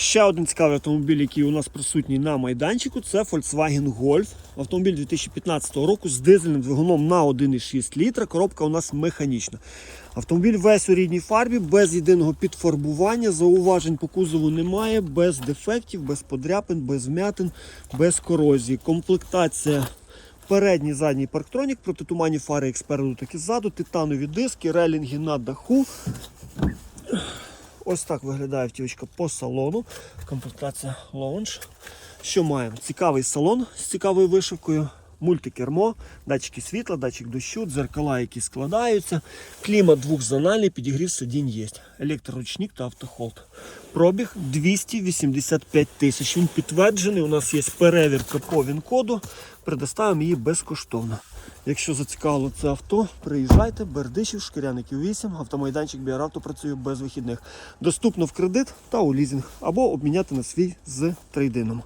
Ще один цікавий автомобіль, який у нас присутній на майданчику, це Volkswagen Golf. Автомобіль 2015 року з дизельним двигуном на 1,6 літра. Коробка у нас механічна. Автомобіль весь у рідній фарбі, без єдиного підфарбування, зауважень по кузову немає, без дефектів, без подряпин, без вмятин, без корозії. Комплектація передній задній парктронік, протитуманні фари як спереду, так і ззаду, титанові диски, релінги на даху. Ось так виглядає автівочка по салону. Комплектація лаунж. Що маємо? Цікавий салон з цікавою вишивкою, мультикермо, датчики світла, датчик дощу, дзеркала, які складаються. Клімат двохзональний, підігрів сидінь є. Електроручник та автохолд. Пробіг 285 тисяч. Він підтверджений. У нас є перевірка по ВІН-коду. Предоставимо її безкоштовно. Якщо зацікавило це авто, приїжджайте, Бердичів, Шкіряників 8, автомайданчик Біаравто працює без вихідних. Доступно в кредит та у лізинг або обміняти на свій з трейдином.